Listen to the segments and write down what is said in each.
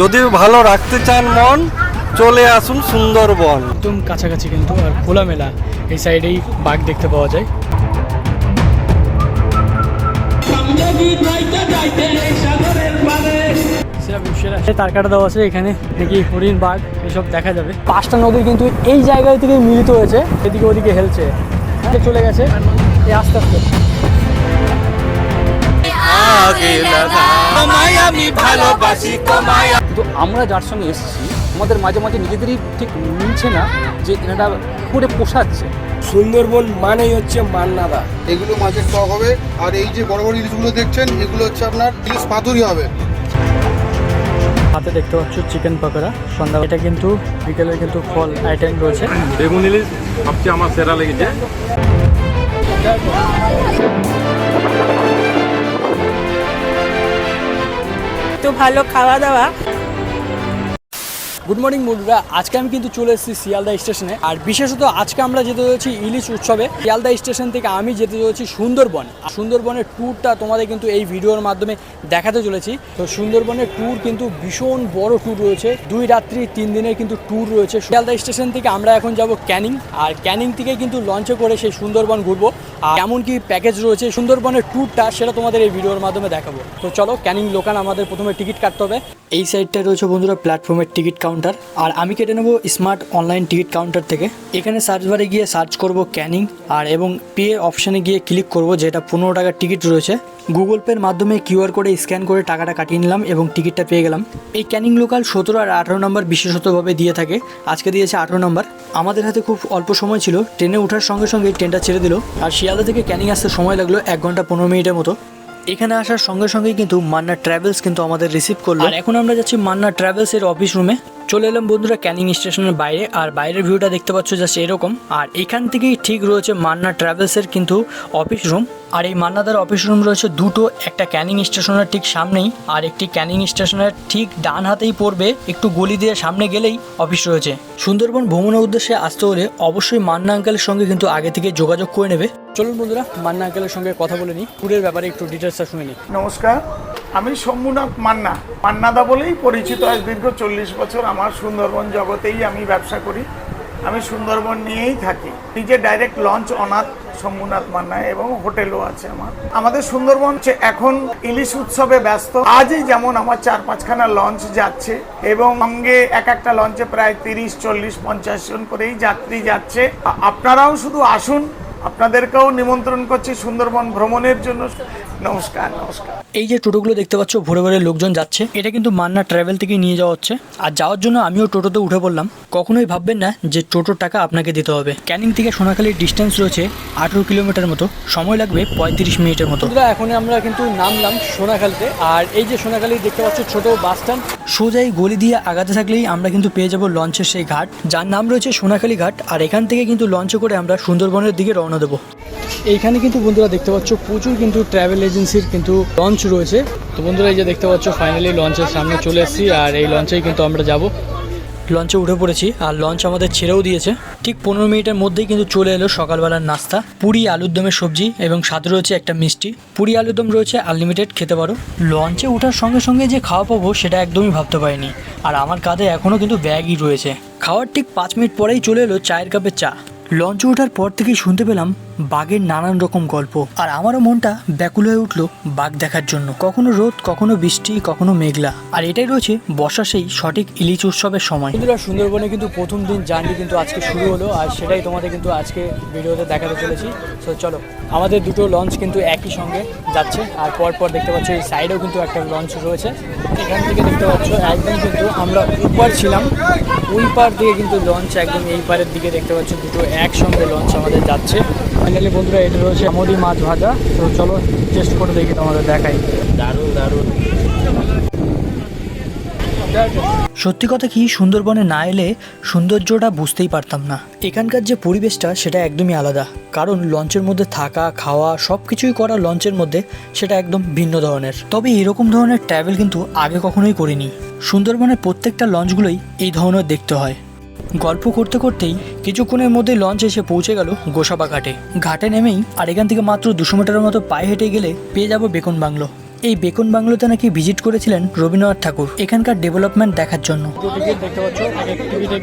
যদি ভালো রাখতে চান মন চলে আসুন সুন্দরবন। একদম কাছাকাছি কিন্তু আর খোলামেলা এই সাইডেই বাঘ দেখতে পাওয়া যায়। তার কাটা দেওয়া আছে এখানে দেখি হরিণ বাঘ এসব দেখা যাবে। পাঁচটা নদী কিন্তু এই জায়গায় থেকে মিলিত হয়েছে এদিকে ওদিকে হেলছে। চলে গেছে এই আস্তে আস্তে। কিন্তু আমরা যার সঙ্গে এসেছি আমাদের মাঝে মাঝে নিজেদেরই ঠিক মিলছে না যে এটা করে পোষাচ্ছে। সুন্দরবন মানেই হচ্ছে মান্নাদা। এগুলো মাছের টক হবে আর এই যে বড় বড় ইলিশগুলো দেখছেন এগুলো হচ্ছে আপনার ইলিশ পাতুরি হবে। হাতে দেখতে পাচ্ছ চিকেন পকোড়া সন্ধ্যা এটা কিন্তু বিকেলের কিন্তু ফল আইটেম রয়েছে। বেগুন ইলিশ সবচেয়ে আমার সেরা লেগেছে তো ভালো খাওয়া দাওয়া। গুড মর্নিং বন্ধুরা। আজকে আমি কিন্তু চলে এসেছি শিয়ালদা স্টেশনে। আর বিশেষত আজকে আমরা যেতে চলেছি ইলিশ উৎসবে। শিয়ালদা স্টেশন থেকে আমি যেতে চলেছি সুন্দরবন। আর সুন্দরবনের ট্যুরটা তোমাদের কিন্তু এই ভিডিওর মাধ্যমে দেখাতে চলেছি। তো সুন্দরবনের ট্যুর কিন্তু ভীষণ বড় ট্যুর রয়েছে। দুই রাত্রি, তিন দিনের কিন্তু ট্যুর রয়েছে। শিয়ালদা স্টেশন থেকে আমরা এখন যাব ক্যানিং। আর ক্যানিং থেকে কিন্তু লঞ্চে করে সেই সুন্দরবন ঘুরবো। আর এমন কি প্যাকেজ রয়েছে সুন্দরবনের ট্যুরটা সেটা তোমাদের এই ভিডিওর মাধ্যমে দেখাবো। তো চলো ক্যানিং লোকাল আমাদের প্রথমে টিকিট কাটতে হবে। এই সাইডটা রয়েছে বন্ধুরা প্ল্যাটফর্মের টিকিট কাউন্টার আর আমি কেটে নেব স্মার্ট অনলাইন টিকিট কাউন্টার থেকে। এখানে সার্চ বারে গিয়ে সার্চ করব ক্যানিং আর এবং পে অপশানে গিয়ে ক্লিক করব যেটা পনেরো টাকার টিকিট রয়েছে। গুগল পের মাধ্যমে কিউআর কোডে স্ক্যান করে টাকাটা কাটিয়ে নিলাম এবং টিকিটটা পেয়ে গেলাম। এই ক্যানিং লোকাল সতেরো আর আঠারো নম্বর বিশেষতভাবে দিয়ে থাকে। আজকে দিয়েছে আঠারো নম্বর আমাদের হাতে খুব অল্প সময় ছিল। ট্রেনে ওঠার সঙ্গে সঙ্গে ট্রেনটা ছেড়ে দিল। আর শিয়ালদা থেকে ক্যানিং আসতে সময় লাগল এক ঘণ্টা পনেরো মিনিটের মতো। এখানে আসার সঙ্গে সঙ্গেই কিন্তু মান্না ট্রাভেলস কিন্তু আমাদের রিসিভ করল। আর এখন আমরা যাচ্ছি মান্না ট্রাভেলস এর অফিস রুমে চলে এলাম বন্ধুরা ক্যানিং স্টেশনের বাইরে, আর বাইরের ভিউটা দেখতে পাচ্ছ জাস্ট এরকম। আর এখান থেকেই ঠিক রয়েছে মান্না ট্রাভেলসের কিন্তু অফিস রুম আর এই মান্নাদার অফিস রুম রয়েছে দুটো, একটা ক্যানিং স্টেশনের ঠিক সামনেই, আর একটি ক্যানিং স্টেশনের ঠিক ডান হাতেই পড়বে, একটু গলি দিয়ে সামনে গেলেই অফিস রয়েছে। সুন্দরবন ভ্রমণের উদ্দেশ্যে আসতে হলে অবশ্যই মান্না আঙ্কেলের সঙ্গে কিন্তু আগে থেকে যোগাযোগ করে নেবে। চলুন বন্ধুরা, মান্না আঙ্কেলের সঙ্গে কথা বলে নিই। ট্যুরের ব্যাপারে একটু ডিটেলসটা শুনে নিই। নমস্কার। আমি শম্ভুনাথ মান্না। মান্নাদা বলেই পরিচিত আজ দীর্ঘ চল্লিশ বছর আমার সুন্দরবন জগতেই আমি ব্যবসা করি। আমি সুন্দরবন নিয়েই থাকি। নিজে ডাইরেক্ট লঞ্চ অনাথ শম্ভুনাথ মান্না এবং হোটেলও আছে আমার। আমাদের সুন্দরবন এখন ইলিশ উৎসবে ব্যস্ত। আজই যেমন আমার চার পাঁচখানা লঞ্চ যাচ্ছে এবং সঙ্গে এক একটা লঞ্চে প্রায় তিরিশ, চল্লিশ, পঞ্চাশ জন করেই যাত্রী যাচ্ছে। আপনারাও শুধু আসুন। আপনাদেরকেও নিমন্ত্রণ করছি সুন্দরবন ভ্রমণের জন্য। নমস্কার নমস্কার। এই যে টোটোগুলো দেখতে পাচ্ছ ভোরে ভোরে লোকজন যাচ্ছে। এটা কিন্তু মান্না ট্রাভেল থেকে নিয়ে যাওয়া হচ্ছে। আর যাওয়ার জন্য আমিও টোটোতে উঠে পড়লাম। কখনোই ভাববেন না যে টোটোর টাকা আপনাকে দিতে হবে। ক্যানিং থেকে সোনাখালির ডিস্টেন্স রয়েছে আঠেরো কিলোমিটার মতো। সময় লাগবে পঁয়ত্রিশ মিনিটের মতো। এখন আমরা কিন্তু নামলাম সোনাখালিতে। আর এই যে সোনাখালি দেখতে পাচ্ছ ছোট বাস স্ট্যান্ড। সোজাই গলি দিয়ে আগাতে থাকলেই আমরা কিন্তু পেয়ে যাব লঞ্চের সেই ঘাট। যার নাম রয়েছে সোনাখালি ঘাট। আর এখান থেকে কিন্তু লঞ্চে করে আমরা সুন্দরবনের দিকে রওনা দেবো। এইখানে কিন্তু বন্ধুরা দেখতে পাচ্ছ প্রচুর কিন্তু ট্রাভেল এজেন্সির কিন্তু লঞ্চ রয়েছে। তো বন্ধুরা এই যে দেখতে পাচ্ছ ফাইনালি লঞ্চের সামনে চলে এসেছি আর এই লঞ্চেই কিন্তু আমরা যাব। লঞ্চে উঠে পড়েছি আর লঞ্চ আমাদের ছেড়েও দিয়েছে। ঠিক পনেরো মিনিটের মধ্যেই কিন্তু চলে এলো সকালবেলার নাস্তা। পুরি, আলুর দমের সবজি এবং সাথে রয়েছে একটা মিষ্টি। পুরি, আলুর দম রয়েছে আনলিমিটেড খেতে পারো। লঞ্চে ওঠার সঙ্গে সঙ্গে যে খাওয়া পাবো সেটা একদমই ভাবতে পারিনি। আর আমার কাঁধে এখনও কিন্তু ব্যাগই রয়েছে। খাওয়ার ঠিক পাঁচ মিনিট পরেই চলে এলো চায়ের কাপের চা। লঞ্চে ওঠার পর থেকেই শুনতে পেলাম বাঘের নানান রকম গল্প। আর আমারও মনটা ব্যাকুল হয়ে উঠল বাঘ দেখার জন্য। কখনো রোদ, কখনো বৃষ্টি, কখনো মেঘলা। আর এটাই রয়েছে বর্ষা সেই সঠিক ইলিশ উৎসবের সময়। বন্ধুরা, সুন্দরবনে কিন্তু প্রথম দিন জার্নি কিন্তু আজকে শুরু হলো। আর সেটাই তোমাদের কিন্তু আজকে ভিডিওতে দেখাতে চলেছি। তো চলো, আমাদের দুটো লঞ্চ কিন্তু একই সঙ্গে যাচ্ছে। আর পর পর দেখতে পাচ্ছ, এই সাইডেও কিন্তু একটা লঞ্চ রয়েছে। এখান থেকে দেখতে পাচ্ছ, একদম কিন্তু আমরা উপর ছিলাম। ওই পার দিকে কিন্তু লঞ্চ একদম এই পারের দিকে দেখতে পাচ্ছ, দুটো একসঙ্গে লঞ্চ আমাদের যাচ্ছে। ফাইনালি বন্ধুরা এটা রয়েছে আমদি মাছ ভাজা। তো চলো টেস্ট করে দেখি তোমাদের দেখাই। দারুণ দারুণ। সত্যি কথা কি সুন্দরবনে না এলে সৌন্দর্যটা বুঝতেই পারতাম না। এখানকার যে পরিবেশটা সেটা একদমই আলাদা। কারণ লঞ্চের মধ্যে থাকা খাওয়া সব কিছুই করা লঞ্চের মধ্যে সেটা একদম ভিন্ন ধরনের। তবে এরকম ধরনের ট্রাভেল কিন্তু আগে কখনোই করিনি। সুন্দরবনের প্রত্যেকটা লঞ্চগুলোই এই ধরনের দেখতে হয়। গল্প করতে করতেই কিছুক্ষণের মধ্যে লঞ্চ এসে পৌঁছে গেল গোসাবা ঘাটে। ঘাটে নেমেই আর এখান থেকে মাত্র দুশো মিটারের মতো পায়ে হেঁটে গেলে পেয়ে যাব বেকন বাংলো। এই বেকন বাংলোতে নাকি ভিজিট করেছিলেন রবীন্দ্রনাথ ঠাকুর এখানকার ডেভেলপমেন্ট দেখার জন্য। দেখতে পাচ্ছ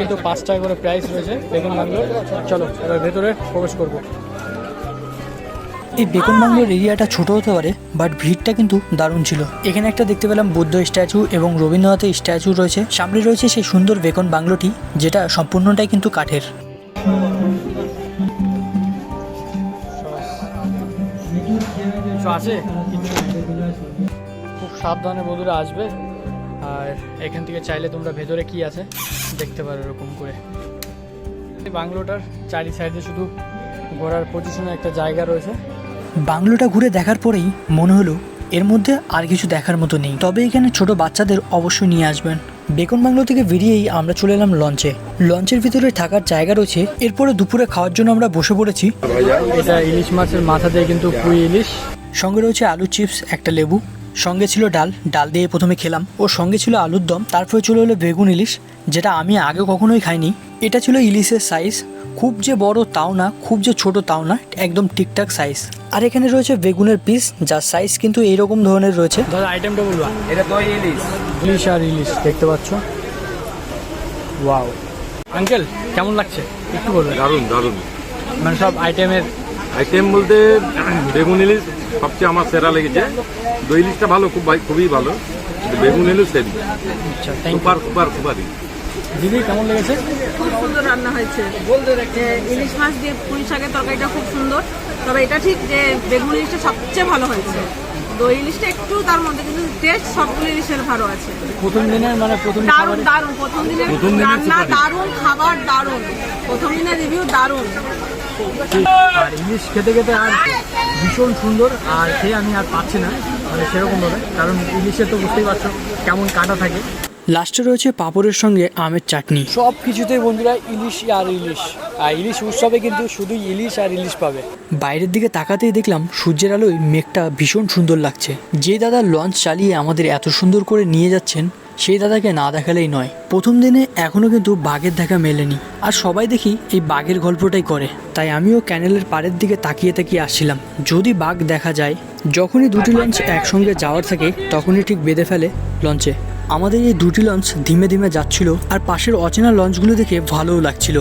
কিন্তু পাঁচ টাকা করে প্রাইস রয়েছে বেকন বাংলো চলো, এবার ভেতরে প্রবেশ করব। এই বেকন বাংলোর এরিয়াটা ছোট হতে পারে বাট ভিড়টা কিন্তু দারুণ ছিল। এখানে একটা দেখতে পেলাম বুদ্ধ স্ট্যাচু এবং রবীন্দ্রনাথের স্ট্যাচু রয়েছে। সামনে রয়েছে সেই সুন্দর বেকন বাংলোটি যেটা সম্পূর্ণটাই কিন্তু কাঠের। আছে? খুব সাবধানে বন্ধুরা আসবে। আর এখান থেকে চাইলে তোমরা ভেতরে কি আছে দেখতে পারো এরকম করে। এই বাংলোটার চারি সাইডে শুধু ঘোরার পজিশনে একটা জায়গা রয়েছে। বাংলোটা ঘুরে দেখার পরেই মনে হলো এর মধ্যে আর কিছু দেখার মতো নেই। তবে এখানে ছোট বাচ্চাদের অবশ্যই নিয়ে আসবেন। বেকন বাংলো থেকে বেরিয়েই আমরা চলে এলাম লঞ্চে। লঞ্চের ভিতরে থাকার জায়গা রয়েছে। এরপরে দুপুরে খাওয়ার জন্য আমরা বসে পড়েছি। এটা ইলিশ মাছের মাথা দিয়ে কিন্তু পুঁই ইলিশ। সঙ্গে রয়েছে আলু চিপস একটা লেবু সঙ্গে ছিল ডাল ডাল দিয়ে প্রথমে খেলাম। ও সঙ্গে ছিল আলুর দম তারপরে চলে হলো বেগুন ইলিশ যেটা আমি আগে কখনোই খাইনি। এটা ছিল ইলিশের সাইজ খুব যে বড় তাও না খুব যে ছোট তাও না একদম ঠিকঠাক সাইজ আর এখানে রয়েছে বেগুনের পিস যার সাইজ কিন্তু এইরকম ধরনের রয়েছে। আইটেমটা বলবা এটা দই ইলিশ ইলিশ আর ইলিশ দেখতে পাচ্ছ? ওয়াও আঙ্কেল কেমন লাগছে? একটু বলবেন। দারুণ দারুণ। মানে সব আইটেমের আইটেম বলতে বেগুন ইলিশ সবচেয়ে আমার সেরা লেগেছে। দই ইলিশটা ভালো খুব ভাই- খুবই ভালো। বেগুন ইলিশ সেরি আচ্ছা থ্যাংক সুপার সুপার সুপারই। দিদি কেমন লেগেছে? খুব সুন্দর রান্না হয়েছে। ইলিশ মাছ দিয়ে পুঁই শাকের তরকারিটা খুব সুন্দর। তবে এটা ঠিক যে বেগুন ইলিশটা সবচেয়ে ভালো হয়েছে। দই ইলিশটা একটু তার মধ্যে কিন্তু টেস্ট সবগুলো ইলিশের ভালো আছে। প্রথম দিনের মানে প্রথম দারুণ দারুণ। প্রথম দিনের রান্না দারুণ খাবার দারুণ। প্রথম দিনের রিভিউ দারুণ। আর ইলিশ খেতে খেতে আর ভীষণ সুন্দর আর সে আমি আর পাচ্ছি না মানে সেরকম ভাবে কারণ ইলিশে তো বুঝতেই পারছ কেমন কাটা থাকে। লাস্টে রয়েছে পাঁপড়ের সঙ্গে আমের চাটনি। সব কিছুতেই বন্ধুরা ইলিশ আর ইলিশ। আর ইলিশ উৎসবে কিন্তু শুধু ইলিশ আর ইলিশ পাবে। বাইরের দিকে তাকাতেই দেখলাম সূর্যের আলোয় মেঘটা ভীষণ সুন্দর লাগছে। যে দাদা লঞ্চ চালিয়ে আমাদের এত সুন্দর করে নিয়ে যাচ্ছেন সেই দাদাকে না দেখালেই নয়। প্রথম দিনে এখনও কিন্তু বাঘের দেখা মেলেনি। আর সবাই দেখি এই বাঘের গল্পটাই করে। তাই আমিও ক্যানেলের পাড়ের দিকে তাকিয়ে তাকিয়ে আসছিলাম। যদি বাঘ দেখা যায় যখনই দুটি লঞ্চ একসঙ্গে যাওয়ার থাকে তখনই ঠিক বেঁধে ফেলে লঞ্চে। আমাদের এই দুটি লঞ্চ ধীমে ধীমে যাচ্ছিল আর পাশের অচেনা লঞ্চগুলো দেখে ভালোও লাগছিল।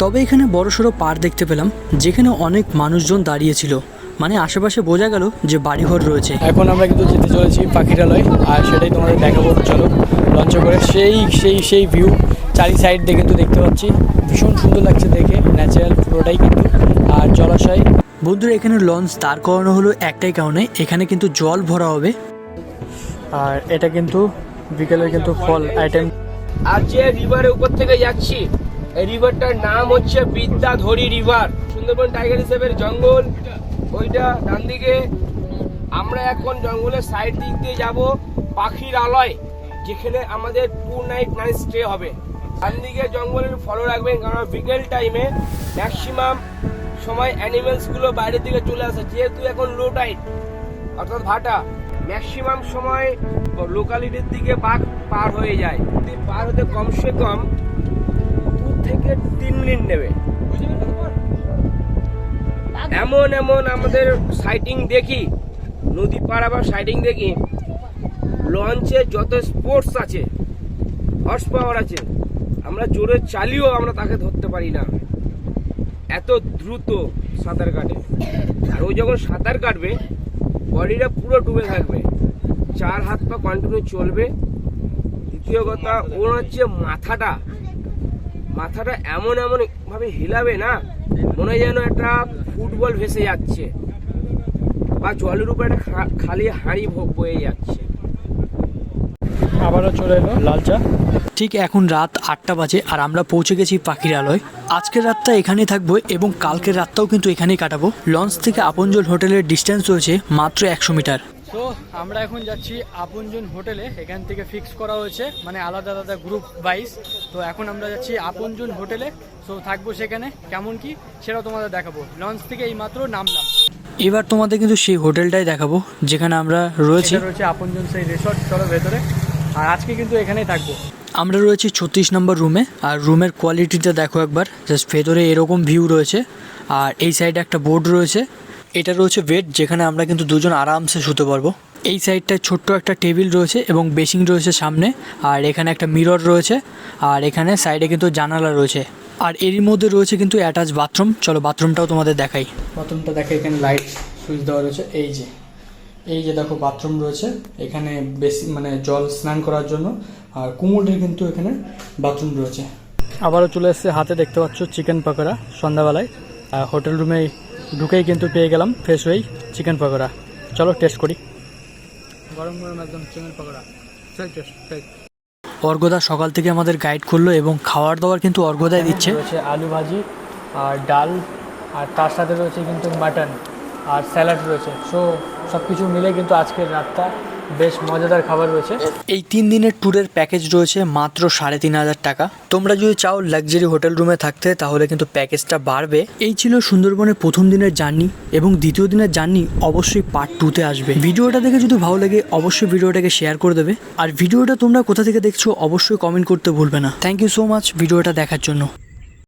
তবে এখানে বড়সড় পাড় দেখতে পেলাম যেখানে অনেক মানুষজন দাঁড়িয়েছিল। মানে আশেপাশে বোঝা গেল যে বাড়িঘর রয়েছে। এখন আমরা কিন্তু যেতে চলেছি পাখিরালয় আর সেটাই তোমাদের দেখাবো। চলো লঞ্চে করে সেই সেই সেই ভিউ চারি সাইড দিয়ে কিন্তু দেখতে পাচ্ছি। ভীষণ সুন্দর লাগছে দেখে ন্যাচারাল পুরোটাই কিন্তু। আর জলাশয়। বন্ধুরা এখানে লঞ্চ দাঁড় করানো হলো একটাই কারণে। এখানে কিন্তু জল ভরা হবে। আর এটা কিন্তু বিকেলের কিন্তু ফল আইটেম আর যে রিভারের উপর থেকে যাচ্ছি, এই রিভারটার নাম হচ্ছে বিদ্যাধরী রিভার সুন্দরবন টাইগার রিজার্ভের জঙ্গল, ওইটা ডান দিকে। আমরা এখন জঙ্গলের সাইড দিক দিয়ে যাব পাখির আলয়, যেখানে আমাদের টু নাইট নাইট স্টে হবে। ডান দিকে জঙ্গলের ফলো রাখবেন, কারণ বিকেল টাইমে ম্যাক্সিমাম সময় অ্যানিমেলসগুলো বাইরের দিকে চলে আসে, যেহেতু এখন লো টাইট অর্থাৎ ভাটা। ম্যাক্সিমাম সময় লোকালিটির দিকে বাঘ পার হয়ে যায়। পার হতে কমসে কম দু থেকে তিন মিনিট নেবে। এমন এমন আমাদের সাইটিং দেখি, নদী পার আবার সাইটিং দেখি। লঞ্চে যত স্পোর্টস আছে হর্স পাওয়ার আছে, আমরা জোরে চালিয়েও আমরা তাকে ধরতে পারি না। এত দ্রুত সাঁতার কাটে। আর ও যখন সাঁতার কাটবে বডিটা পুরো ডুবে থাকবে। চার হাত পা কন্টিনিউ চলবে। দ্বিতীয় কথা ওর হচ্ছে মাথাটা। মাথাটা এমন এমন ভাবে হিলাবে না মনে হয় যেন একটা ফুটবল ভেসে যাচ্ছে। বা জলের উপরে একটা খালি হাঁড়ি বয়ে যাচ্ছে। আবারও চলে এলো লাল চা ঠিক এখন রাত আটটা বাজে আর আমরা পৌঁছে গেছি পাখিরালয় আজকের রাতটা এখানেই থাকব এবং কালকের রাতটাও কিন্তু এখানেই কাটাবো। লঞ্চ থেকে আপনজল হোটেলের ডিস্টেন্স রয়েছে মাত্র একশো মিটার। তো আমরা এখন যাচ্ছি আপনজন হোটেলে। এখান থেকে ফিক্স করা হয়েছে মানে আলাদা আলাদা গ্রুপ ওয়াইজ তো এখন আমরা যাচ্ছি আপনজন হোটেলে। তো থাকব সেখানে। কেমন কি সেটাও তোমাদের দেখাবো। লঞ্চ থেকে এই মাত্র নামলাম। এবার তোমাদের কিন্তু সেই হোটেলটাই দেখাবো যেখানে আমরা রয়েছি। রয়েছে আপনজন সেই রিসর্ট চলো ভেতরে। আর আজকে কিন্তু এখানেই থাকব। আমরা রয়েছি ছত্রিশ নম্বর রুমে, আর রুমের কোয়ালিটিটা দেখো একবার, জাস্ট ভেতরে এরকম ভিউ রয়েছে, আর এই সাইডে একটা বোর্ড রয়েছে, এটা রয়েছে বেড, যেখানে আমরা কিন্তু দুজন আরামসে শুতে পারব। এই সাইডটায় ছোট্ট একটা টেবিল রয়েছে এবং বেসিং রয়েছে সামনে, আর এখানে একটা মিরর রয়েছে, আর এখানে সাইডে কিন্তু জানালা রয়েছে। আর এরই মধ্যে রয়েছে কিন্তু অ্যাটাচ বাথরুম, চলো বাথরুমটাও তোমাদের দেখাই। বাথরুমটা দেখে, এখানে লাইট সুইচ দেওয়া রয়েছে, এই যে এই যে দেখো বাথরুম রয়েছে, এখানে বেশি মানে জল স্নান করার জন্য আর কুমোরের কিন্তু এখানে বাথরুম রয়েছে। আবারও চলে এসেছে হাতে দেখতে পাচ্ছ চিকেন পকোড়া সন্ধ্যাবেলায়। আর হোটেল রুমে ঢুকেই কিন্তু পেয়ে গেলাম ফ্রেশ হয়েই চিকেন পকোড়া। চলো টেস্ট করি। গরম গরম একদম চিকেন পকোড়া। অর্ঘদা সকাল থেকে আমাদের গাইড করল এবং খাওয়ার দাওয়ার কিন্তু অর্ঘদাই দিচ্ছে। রয়েছে আলু ভাজি আর ডাল আর তার সাথে রয়েছে কিন্তু মাটন আর স্যালাড রয়েছে। সো সব কিছু মিলে কিন্তু আজকের রাতটা বেশ মজাদার খাবার রয়েছে। এই তিন দিনের ট্যুরের প্যাকেজ রয়েছে মাত্র সাড়ে তিন হাজার টাকা। তোমরা যদি চাও লাক্সারি হোটেল রুমে থাকতে, তাহলে কিন্তু প্যাকেজটা বাড়বে। এই ছিল সুন্দরবনের প্রথম দিনের জার্নি এবং দ্বিতীয় দিনের জার্নি অবশ্যই পার্ট টুতে আসবে। ভিডিওটা দেখে যদি ভালো লাগে, অবশ্যই ভিডিওটাকে শেয়ার করে দেবে। আর ভিডিওটা তোমরা কোথা থেকে দেখছ, অবশ্যই কমেন্ট করতে ভুলবে না। থ্যাংক ইউ সো মাচ ভিডিওটা দেখার জন্য।